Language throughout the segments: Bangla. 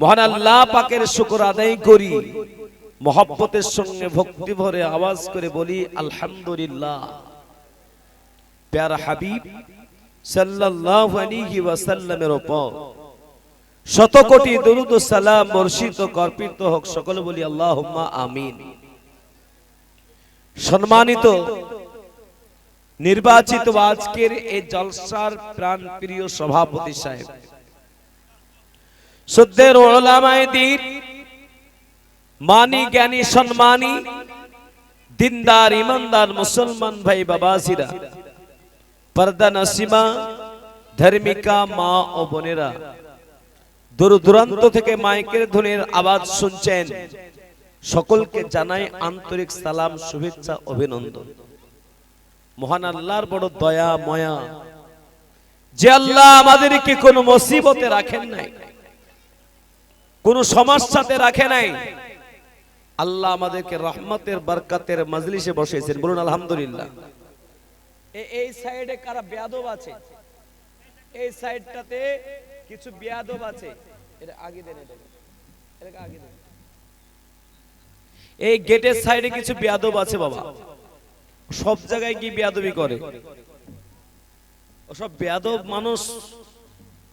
মহান আল্লাহ পাকের শুকর আদায় করি। মহব্বতের সঙ্গে ভক্তি ভরে আওয়াজ করে বলি, আলহামদুলিল্লাহ। প্যারা হাবিব, সাল্লাল্লাহু আলাইহি ওয়াসাল্লামের উপর শত কোটি দরুদ ও সালাম বর্ষিত, কর্পিত হোক, সকলে বলি, আল্লাহুম্মা আমিন। সম্মানিত নির্বাচিত আজকের এই জলসার প্রাণ প্রিয় সভাপতি সাহেব শুদ্ধের ওলামায় দিন। মানি জ্ঞানী, সম্মানী, দিনদার, ইমানদার, মুসলমান ভাই বাবাজিরা পর্দা নসিমা, ধর্মিকা মা ও বোনেরা, দূর দূরান্ত থেকে মাইকের ধ্বনির আওয়াজ শুনছেন। সকলকে জানাই আন্তরিক সালাম, শুভেচ্ছা, অভিনন্দন। মহান আল্লাহর বড় দয়া, ময়া। যে আল্লাহ আমাদেরকে কোনো মুসিবতে রাখেন নাই। কোন সমস্যাতে রাখে নাই। আল্লাহ আমাদেরকে রহমতের বরকতের মজলিসে বসেছেন বলুন আলহামদুলিল্লাহ। এই সাইডে কারা বেয়াদব আছে? এই সাইডটাতে কিছু বেয়াদব আছে। এটা আগে দেন এটা এটাকে আগে দেন। এই গেটের সাইডে কিছু বেয়াদব আছে বাবা। সব জায়গায় কি বেয়াদবি করে। ওসব বেয়াদব মানুষ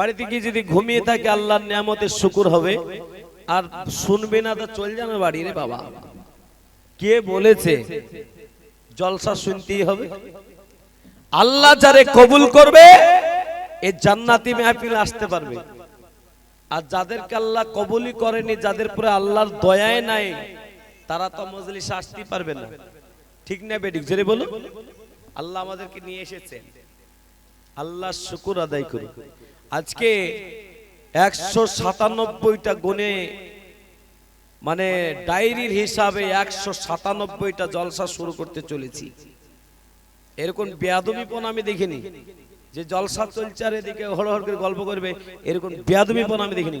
বাড়িতে গিয়ে যদি ঘুমিয়ে থাকে, আল্লাহর নিয়ামতের শুকুর হবে। আর শুনবে না তো চল যাবে বাড়ি, রে বাবা। কে বলেছে? জলসা শুনতেই হবে। আল্লাহ যারে কবুল করবে এই জান্নাতি মেহফিল আসতে পারবে। আর যাদেরকে আল্লাহ কবুলই করেনি, যাদের পরে আল্লাহর দয়ায় নাই, তারা তো মজলিস আসতেই পারবে না। ঠিক না বেডিক জোরে বলো আল্লাহ আমাদেরকে নিয়ে এসেছেন। আল্লাহ শুকুর আদায় করি আজকে একশো সাতানব্বইটা গুণে মানে ডায়েরির হিসাবে একশো সাতানব্বইটা জলসা শুরু করতে চলেছি। এরকম বেয়াদবিপন আমি দেখিনি। যে জলসা চলছে আর এদিকে হড় করে গল্প করবে, এরকম বেয়াদবিপন আমি দেখিনি।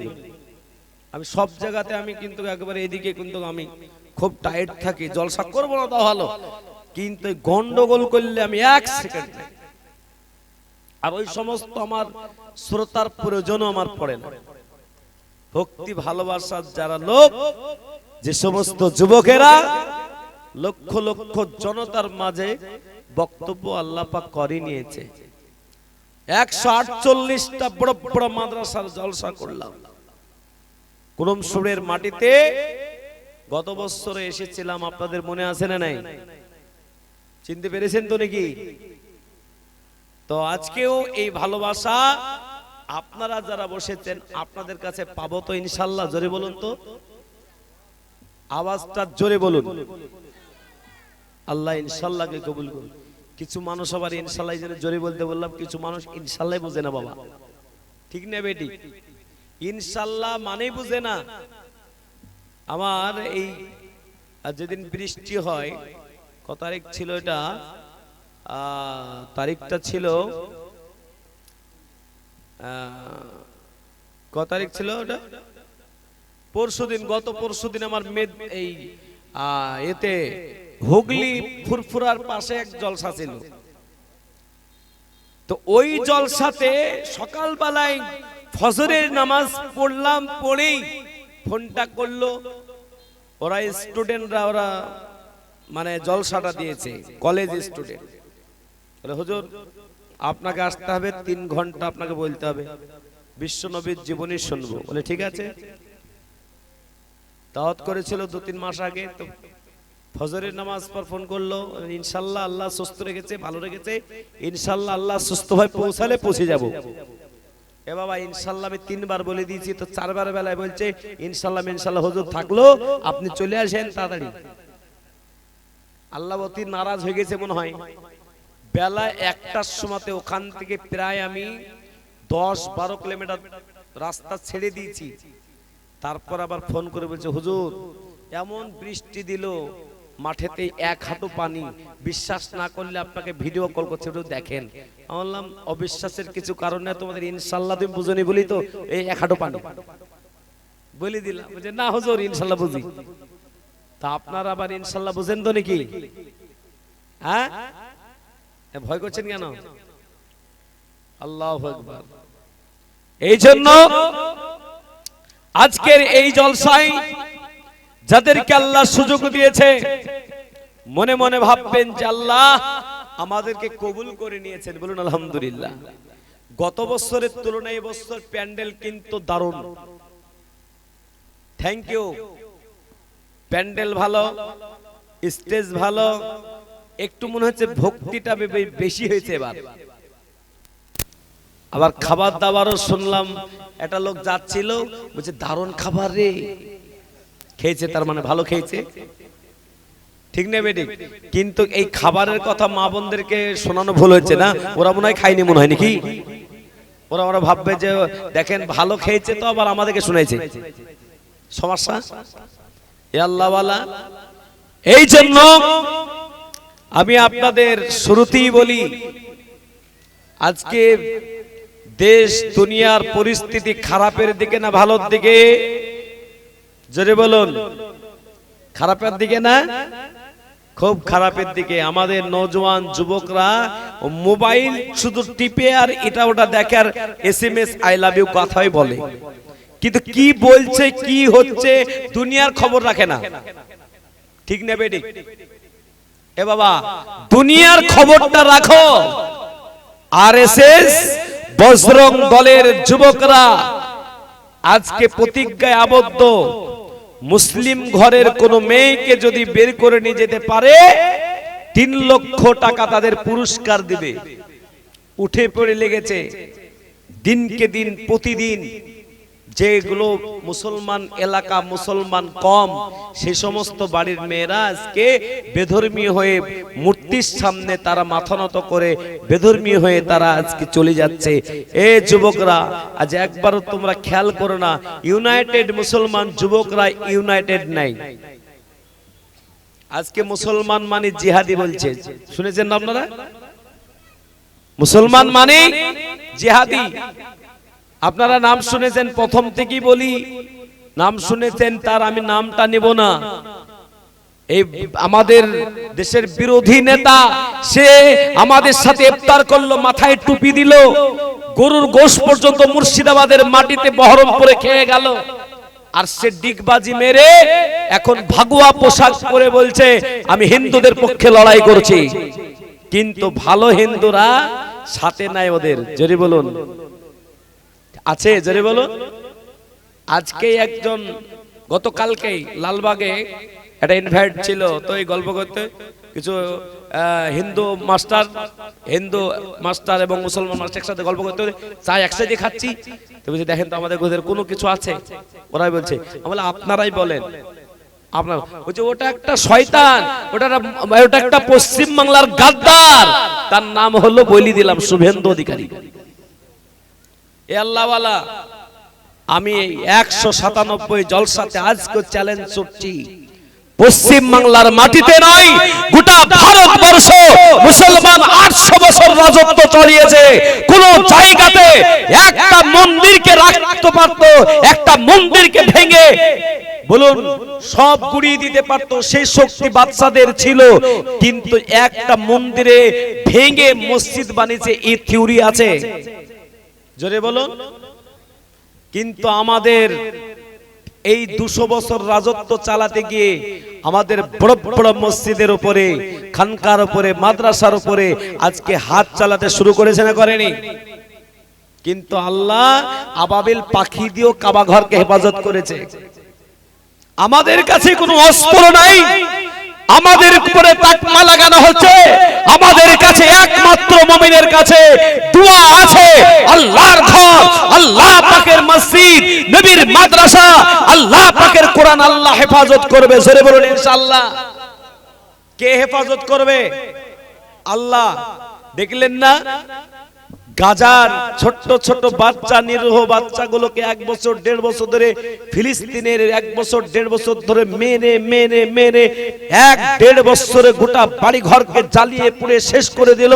আমি সব জায়গাতে আমি কিন্তু একবারে এদিকে কিন্তু আমি খুব টাইট থাকি। জলসা করব না তা ভালো। কিন্তু গন্ডগোল করলে আমি এক সেকেন্ড আর ওই সমস্ত আমার শ্রোতার প্রয়োজনও আমার পড়ে না। ভক্তি ভালোবাসার যারা লোক, যে সমস্ত যুবকেরা লক্ষ লক্ষ জনতার মাঝে বক্তব্য আল্লাহ পাক করে নিয়েছে। একশো আটচল্লিশটা বড় বড় মাদ্রাসার জলসা করলাম। কুরমসুরের মাটিতে গত বছরে এসেছিলাম, আপনাদের মনে আছে না নাই? চিনতে পেরেছেন তো নাকি? তো আজকেও এই ভালোবাসা আপনারা যারা বসেছেন, আপনাদের কাছে পাবো তো ইনশাল্লাহ, জোরে বলুন তো। আওয়াজটা জোরে বলুন। আল্লাহ ইনশাল্লাহকে কবুল করুন। কিছু মানুষ আবার ইনশাল্লাহ জোরে বলতে বললাম, কিছু মানুষ ইনশাল্লাহ বুঝে না বাবা। ঠিক না বেটি? ইনশাল্লাহ মানেই বুঝে না। আমার এই যেদিন বৃষ্টি হয় কত ছিল এটা তারিখটা ছিল ক তারিখ ছিল ওটা? পরশুদিন গত পরশুদিন আমার মেদ এই এতে হুগলি ফুরফুরার পাশে এক জলসা ছিল। তো ওই জলসাতে সকালবেলায় ফজরের নামাজ পড়লাম, পড়েই ফোনটা করল। ওরা স্টুডেন্টরা ওরা মানে জলসাটা দিয়েছে কলেজ স্টুডেন্ট বলে হুজুর, আপনাকে আসতে হবে, তিন ঘণ্টা আপনাকে বলতে হবে। বিশ্বনবীর জীবনী শুনব। বলে, ঠিক আছে। দাওয়াত করেছিল দু, তিন মাস আগে। তো ফজরের নামাজ পর ফোন করল ইনশাল্লাহ আল্লাহ সুস্থ রেখেছে, ভালো রেখেছে। ইনশাল্লাহ আল্লাহ সুস্থ হয়ে পৌঁছালে পৌঁছে যাব। এ বাবা, ইনশাল্লাহ আমি তিনবার বলে দিয়েছি। তো চারবার বেলায় বলছে, ইনশাল্লাহ ইনশাল্লাহ হুজুর থাকল, আপনি চলে আসেন তাড়াতাড়ি। আল্লাহ অতি নারাজ হয়ে গেছে মনে হয়। বেলা একটার সময়তে ওখান থেকে প্রায় আমি দশ বারো কিলোমিটার রাস্তা ছেড়ে দিয়েছি। তারপর আবার ফোন করে বলছে, হুজুর, এমন বৃষ্টি দিল, মাঠেতে এক হাঁটু পানি। বিশ্বাস না করলে আপনাকে ভিডিও কল করছে দেখেন। বললাম, অবিশ্বাসের কিছু কারণে তোমাদের ইনশাল্লাহ তুমি বুঝনি বলি তো এই এক হাঁটু পানি। বলে দিলাম, বলছে, না হুজুর, ইনশাল্লাহ বুঝি। তা আপনারা আবার ইনশাল্লাহ বুঝেন তো নাকি? হ্যাঁ? এ ভয় করছেন কেন? আল্লাহ আকবার। এই জন্য আজকের এই জলসায় যাদেরকে আল্লাহ সুযোগ দিয়েছে মনে মনে ভাববেন যে আল্লাহ আমাদেরকে কবুল করে নিয়েছেন। বলুন আলহামদুলিল্লাহ। গত বছরের তুলনায় এবছর প্যান্ডেল কিন্তু দারুণ। থ্যাংক ইউ প্যান্ডেল ভালো স্টেজ ভালো একটু মনে হচ্ছে ভক্তিটা বেশি হয়েছে এবার। আবার খাবার দাবারও শুনলাম, একটা লোক যাচ্ছিল, বলছে, দারুণ খাবার রে। খেয়েছে, তার মানে ভালো খেয়েছে। ঠিক না বেটি? কিন্তু এই খাবারের কথা মা বোনদেরকে শোনানো ভুল হচ্ছে না? ওরা মনে হয় খায়নি মনে হয় নাকি? ওরা ওরা ভাববে যে, দেখেন, ভালো খেয়েছে তো আবার আমাদেরকে শুনেছে সমস্যা? এ এই জন্য আমি আপনাদের শুরুতেই বলি, আজকে দেশ দুনিয়ার পরিস্থিতি খারাপের দিকে না ভালোর দিকে? জোরে বলুন। খারাপের দিকে না? খুব খারাপের দিকে। আমাদের নজওয়ান যুবকরা মোবাইল শুধু টিপে আর এটা ওটা দেখার S M S I love you কথাই বলে। কিন্তু কি বলছে, কি হচ্ছে, দুনিয়ার খবর রাখে না। ঠিক না বেটি এ বাবা, দুনিয়ার খবরটা রাখো। আরএসএস, বজরং দলের যুবকরা আজকে প্রতিজ্ঞায় আবদ্ধ। মুসলিম ঘরের কোন মেয়েকে যদি বের করে নিয়ে যেতে পারে, তিন লক্ষ টাকা তাদের পুরস্কার দিবে। উঠে পড়ে লেগেছে। দিনকে দিন, প্রতিদিন যেগুলো মুসলমান এলাকা, মুসলমান কম, সে সমস্ত বাড়ির মেয়েরা আজকে বেধর্মীয় হয়ে মূর্তির সামনে তারা মাথা নত করে বেধর্মীয় হয়ে তারা আজকে চলে যাচ্ছে। এ যুবকরা, আজ একবারও তোমরা খেয়াল করো না, ইউনাইটেড মুসলমান যুবকরা ইউনাইটেড নাই। আজকে মুসলমান মানে জিহাদি বলছে। শুনেছেন না আপনারা? মুসলমান মানে জিহাদি। আপনারা নাম শুনেছেন, প্রথম থেকেই বলি। নাম শুনেছেন, তার আমি নামটা নেব না। এই আমাদের দেশের বিরোধী নেতা, সে আমাদের সাথে ইফতার করল, মাথায় টুপি দিল। গরুর গোশ পর্যন্ত মুর্শিদাবাদের মাটিতে বহরমপুরে খেয়ে গেল। আর সে ডিগবাজি মেরে এখন ভাগুয়া পোশাক পরে বলছে, আমি হিন্দুদের পক্ষে লড়াই করছি। কিন্তু ভালো হিন্দুরা সাথে নাই ওদের। জোরে বলুন। আছে জোরে বলুন আজকে একজন গতকালকেই লালবাগে একটা ইনভাইট ছিল তো এই গল্প করতে। কিছু হিন্দু মাস্টার হিন্দু মাস্টার এবং মুসলমান মাস্টার একসাথে গল্প করতে চা একসাথে খাচ্ছি। তো বলছি দেখেন তো আমাদের গোদের কোনো কিছু আছে? ওরাই বলছে আমি বললাম, আপনারাই বলেন। আপনার বলছে ওটা একটা শয়তান ওটা ওটা একটা পশ্চিম বাংলার গাদ্দার। তার নাম হলো বলি দিলাম শুভেন্দু অধিকারী। এ আল্লাহওয়ালা, আমি একশো সাতানব্বই জলসাতে আজকে চ্যালেঞ্জ করছি। পশ্চিম বাংলার মাটিতে নয়, গোটা ভারতবর্ষ মুসলমান আটশো বছর রাজত্ব কোন জায়গাতে একটা মন্দিরকে রাখতে পারতো, একটা মন্দিরকে ভেঙে। বলুন, সব গুড়িয়ে দিতে পারতো, সেই শক্তি বাচ্চাদের ছিল। কিন্তু একটা মন্দিরে ভেঙে মসজিদ বানিয়েছে, এই থিওরি আছে। জোরে বলুন। কিন্তু আমাদের এই দুশো বছর রাজত্ব চালাতে গিয়ে আমাদের বড় বড় মসজিদের উপরে, খানকার উপরে, মাদ্রাসার উপরে আজকে হাত চালাতে শুরু করেছে না করেনি? কিন্তু আল্লাহ আবাবিল পাখি দিয়েও কাবা ঘরকে হেফাজত করেছে। আমাদের কাছে কোনো অস্ত্র নাই। আমাদের উপরে তাকমা লাগানো হচ্ছে। আমাদের কাছে একমাত্র মুমিনের কাছে দোয়া আছে। আল্লাহর ঘর, আল্লাহ পাকের মসজিদ, নবীর মাদ্রাসা, আল্লাহ পাকের কোরআন আল্লাহ হেফাজত করবে। জোরে বলুন ইনশাআল্লাহ। কে হেফাজত করবে? আল্লাহ। দেখলেন না? গাজার ছোট্ট ছোট বাচ্চা, নিরীহ বাচ্চাগুলোকে এক বছর, দেড় বছর ধরে ফিলিস্তিনের এক বছর, দেড় বছর ধরে মেরে মেরে মেরে এক দেড় বছরে গোটা বাড়ি ঘরকে জ্বালিয়ে পুড়ে শেষ করে দিল।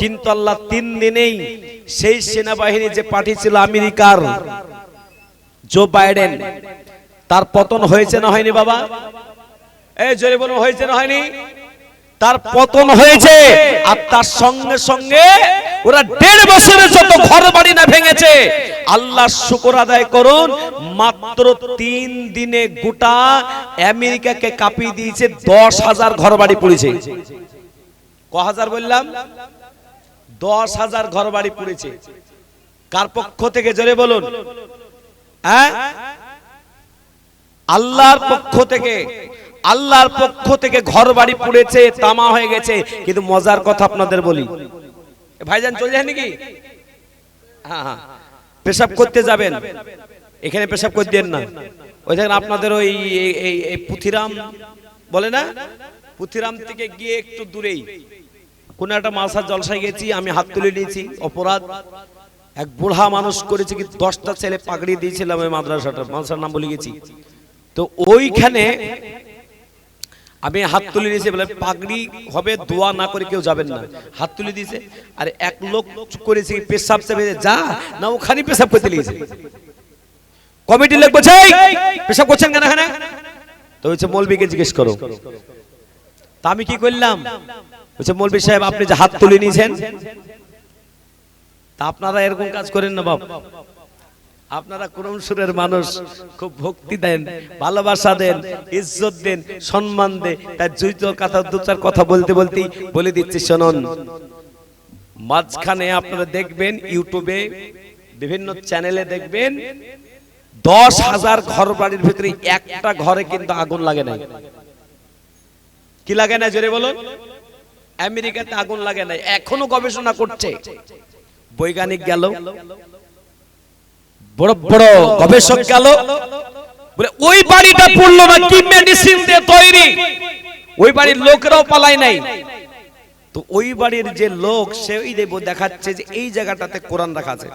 কিন্তু আল্লাহ তিন দিনেই সেই সেনাবাহিনী যে পাঠিয়েছিল আমেরিকার জো বাইডেন, তার পতন হয়েছে না হয়নি বাবা? এই জোরে হয়েছে না হয়নি? তার পতন হয়েছে আর তার সঙ্গে সঙ্গে ওরা দেড় বছরে যত ঘর বাড়ি না ভেঙেছে আল্লাহ শুকর আদায় করুন, মাত্র তিন দিনে গোটা আমেরিকাকে কাঁপিয়ে দিয়েছে, দশ হাজার ঘর বাড়ি পড়েছে। ক হাজার বললাম? দশ হাজার ঘর বাড়ি পড়েছে। কার পক্ষ থেকে জোরে বলুন? হ্যাঁ? আল্লাহর পক্ষ থেকে। আল্লাহর পক্ষ থেকে ঘর বাড়ি পুড়েছে, তামা হয়ে গেছে। কিন্তু মজার কথা আপনাদের বলি। ভাইজান, চলে যায় নাকি? হ্যাঁ হ্যাঁ। পেশাব করতে যাবেন। এখানে পেশাব করে দেন না। ওই দেখেন আপনাদের ওই এই- পুথিরাম, বলে না? পুথিরাম থেকে গিয়ে একটু দূরেই। কোন একটা মাসার জলসায় গেছি, আমি হাত তুলে নিয়েছি, অপরাধ। এক বুড়া মানুষ করেছে কি দশটা ছেলে পাগড়ি দিয়েছিলাম ওই মাদ্রাসাটা মাদ্রাসার নাম বলে গেছি। তো ওইখানে আমি হাত তুলে নিয়েছি, বলে পাগড়ি হবে, দোয়া না করে কেউ যাবেন না। হাত তুলে দিয়েছে, আর এক লোক করেছে পেশাব চেপে যা না, ওখানে পেশাব করতে লিয়েছে কমিটির লোক বলছে পেশাব করছেন কেন এখানে? তো হচ্ছে মৌলবীকে জিজ্ঞেস করো। তা আমি কি করলাম? বলছে মৌলবী সাহেব, আপনি যে হাত তুলে নিয়েছেন, তা আপনারা এরকম কাজ করেন না বাপ। আপনারা কোরআন সুরের মানুষ, খুব ভক্তি দেন, ভালোবাসা দেন, ইজ্জত দেন, সম্মান দেন। তার জুইত কথা, দু চার কথা বলতে বলতেই বলে দিচ্ছি, শুনুন। মাঝখানে আপনারা দেখবেন, ইউটিউবে বিভিন্ন চ্যানেলে দেখবেন, দশ হাজার ঘর বাড়ির ভিতরে একটা ঘরে কিন্তু আগুন লাগে নাই। কি লাগে না জোরে বলুন? আমেরিকাতে আগুন লাগে নাই, এখনও গবেষণা করছে। বৈজ্ঞানিক গেল বড় বড় গবেষক গেল। বলে, ওই বাড়িটা পড়ল না, কি মেডিসিন দিয়ে তৈরি? ওই বাড়ির লোকেরাও পালাই নাই। তো ওই বাড়ির যে লোক, সে ওই দেব দেখাচ্ছে যে এই জায়গাটাতে কোরআন রাখা আছে।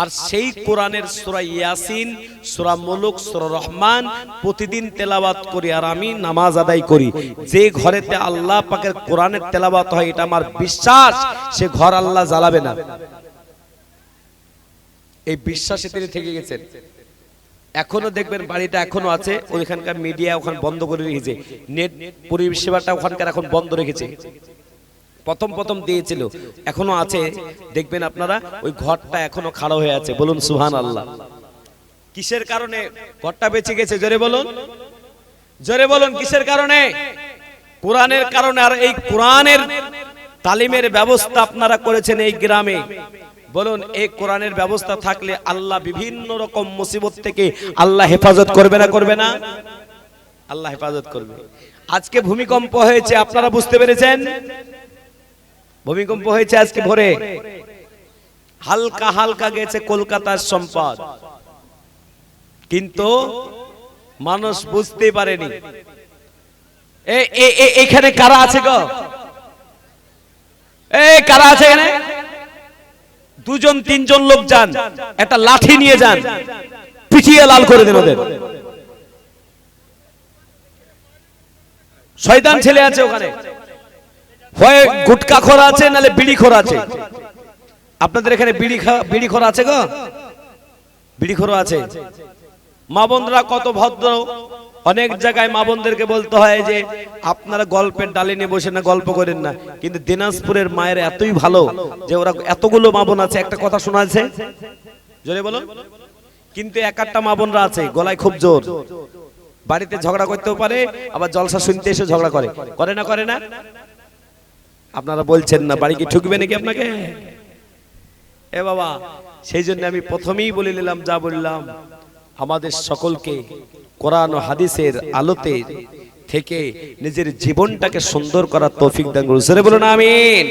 আর সেই কোরআনের সূরা ইয়াসিন, সূরা মুলুক, সূরা রহমান প্রতিদিন তেলাওয়াত করি আর আমি নামাজ আদায় করি। যে ঘরেতে আল্লাহ পাকের কোরআনের তেলাওয়াত হয়, এটা আমার বিশ্বাস, সে ঘর আল্লাহ জ্বালাবে না। এই বিশ্বাসে তিনি থেকে গেছেন। এখনও দেখবেন বাড়িটা এখনও আছে ওইখানকার মিডিয়া ওখানে বন্ধ করে রেখেছে। নেট পরিষেবাটা ওখানকার এখন বন্ধ রেখেছে। প্রথম প্রথম দিয়েছিল এখনও আছে। দেখবেন আপনারা ওই ঘরটা এখনও খাড়া হয়ে আছে। বলুন সুহান আল্লাহ কিসের কারণে ঘরটা বেঁচে গেছে? জোরে বলুন। জোরে বলুন কিসের কারণে? কোরআনের কারণে। আর এই কোরআনের তালিমের ব্যবস্থা আপনারা করেছেন এই গ্রামে। বলুন এই কোরআনের ব্যবস্থা থাকলে আল্লাহ বিভিন্ন রকম মুসিবত থেকে আল্লাহ হেফাজত করবে না করবে না? আল্লাহ হেফাজত করবে। আজকে ভূমিকম্প হয়েছে আপনারা বুঝতে পেরেছেন? ভূমিকম্প হয়েছে আজকে ভোরে। হালকা হালকা গেছে কলকাতার সম্পদ। কিন্তু মানুষ বুঝতেই পারেনি। এখানে কারা আছে গো? এ কারা আছে এখানে? দুজন, তিনজন লোক যান, একটা লাঠি নিয়ে যান পিছিয়ে লাল করে দিন ওদের। শয়তান ছেলে আছে ওখানে। হয় গুটকা খোর আছে, নালে বিড়ি খোর আছে। আপনাদের এখানে বিড়ি বিড়ি খোর আছে গো? বিড়ি খোর আছে। মা বোনরা কত ভদ্র। অনেক জায়গায় মা বোনদেরকে বলতে হয় যে, আপনারা গল্পের ডালে নিয়ে বসে না, গল্প করেন না। কিন্তু দিনাজপুরের মায়ের এতই ভালো যে ওরা এতগুলো মা বোন আছে, একটা কথা শোনা আছে? জোরে বলো কিন্তু এক একটা মা বোনরা আছে, গলায় খুব জোর। বাড়িতে ঝগড়া করতেও পারে, আবার জলসা শুনতে এসে ঝগড়া করে। করে না করে না? আপনারা বলছেন না, বাড়ি কি ঠুকবে নাকি আপনাকে? এ বাবা, সেই জন্য আমি প্রথমেই বলে নিলাম, যা বললাম, আমাদের সকলকে কোরআন ও হাদিসের আলোতে থেকে নিজের জীবনটাকে সুন্দর করার তৌফিক দান করুন। বলুন আমিন।